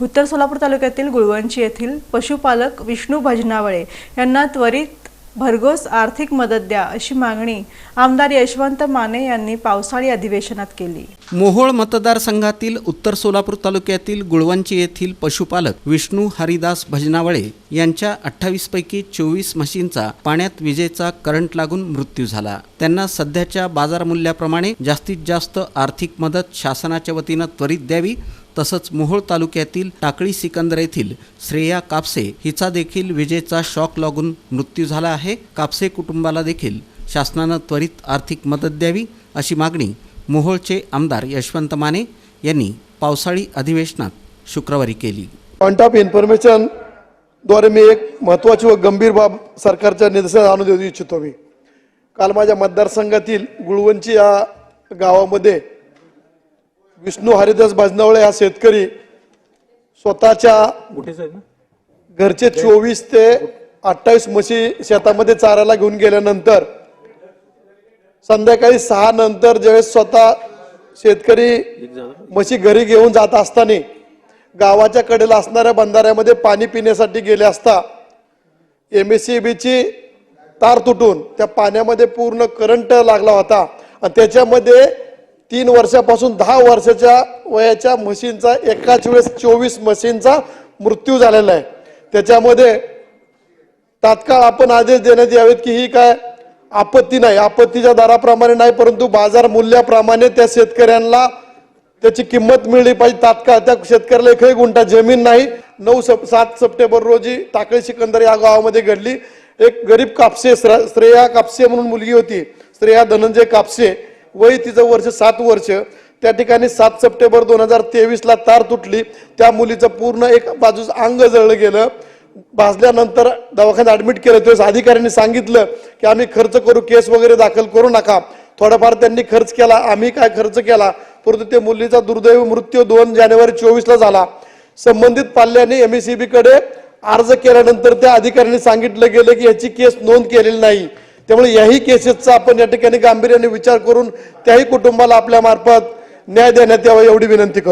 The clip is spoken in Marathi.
उत्तर सोलापूर तालुक्यातील गुळवंची येथील पशुपालक विष्णू भजनावळे यांना त्वरित भरघोस आर्थिक मदत द्या अशी मागणी आमदार यशवंत माने यांनी पावसाळी अधिवेशनात केली. मोहोळ मतदारसंघातील उत्तर सोलापूर तालुक्यातील गुळवंची येथील पशुपालक विष्णू हरिदास भजनावळे यांच्या अठ्ठावीस पैकी चोवीस म्हशींचा पाण्यात विजेचा करंट लागून मृत्यू झाला. त्यांना सध्याच्या बाजारमूल्याप्रमाणे जास्तीत जास्त आर्थिक मदत शासनाच्या वतीनं त्वरित द्यावी तसंच मोहोळ तालुक्यातील टाकळी सिकंदर येथील श्रेया कापसे हिचा देखील विजेचा शॉक लागून मृत्यू झाला आहे. कापसे कुटुंबाला देखील शासनानं त्वरित आर्थिक मदत द्यावी अशी मागणी मोहोळचे आमदार यशवंत माने यांनी पावसाळी अधिवेशनात शुक्रवारी केली. पॉईंट ऑफ इन्फॉर्मेशनद्वारे मी एक महत्त्वाची व गंभीर बाब सरकारच्या निदर्शनास आणून देऊ इच्छितो मी. काल माझ्या मतदारसंघातील गुळवंची या गावामध्ये विष्णू हरिदास भजनावळे हा शेतकरी स्वतःच्या घरचे चोवीस ते अठ्ठावीस म्हशी शेतामध्ये चारायला घेऊन गेल्यानंतर संध्याकाळी सहा नंतर ज्यावेळेस स्वतः शेतकरी म्हशी घरी घेऊन जात असताना गावाच्या कडेला असणाऱ्या बंधाऱ्यामध्ये पाणी पिण्यासाठी गेले असता एम एस सी बीची तार तुटून त्या पाण्यामध्ये पूर्ण करंट लागला होता. आणि त्याच्यामध्ये तीन वर्षापासून दहा वर्षाच्या वयाच्या म्हशींचा एकाच वेळेस चोवीस म्हशींचा मृत्यू झालेला आहे. त्याच्यामध्ये तात्काळ आपण आदेश देण्यात यावेत की ही काय आपत्ती नाही. आपत्तीच्या दराप्रमाणे नाही परंतु बाजार मूल्याप्रमाणे त्या शेतकऱ्यांना त्याची किंमत मिळली पाहिजे. तात्काळ त्या शेतकऱ्याला एकही गुंठा जमीन नाही. नऊ सप सात सप्टेंबर रोजी टाकळी सिकंदर या गावामध्ये घडली. एक गरीब कापसे श्र- श्रेया कापसे म्हणून मुलगी होती. श्रेया धनंजय कापसे. वय तिचं वर्ष सात वर्ष. त्या ठिकाणी सात सप्टेंबर दोन हजार तेवीसला तार तुटली. त्या मुलीचं पूर्ण एक बाजूस अंग जळलं गेलं. भाजल्यानंतर दवाखान्यात ऍडमिट केलं. त्यावेळेस अधिकाऱ्यांनी सांगितलं की आम्ही खर्च करू केस वगैरे दाखल करू नका. थोडाफार त्यांनी खर्च केला. आम्ही काय खर्च केला? परंतु त्या मुलीचा दुर्दैवी मृत्यू दोन जानेवारी चोवीसला झाला. संबंधित पाल्याने एमकडे अर्ज केल्यानंतर त्या अधिकाऱ्यांनी सांगितलं गेलं की याची केस नोंद केलेली नाही. त्यामुळे याही केसेसचा आपण या ठिकाणी गांभीर्याने विचार करून त्याही कुटुंबाला आपल्या मार्फत न्याय देण्यात यावा एवढी विनंती करतो.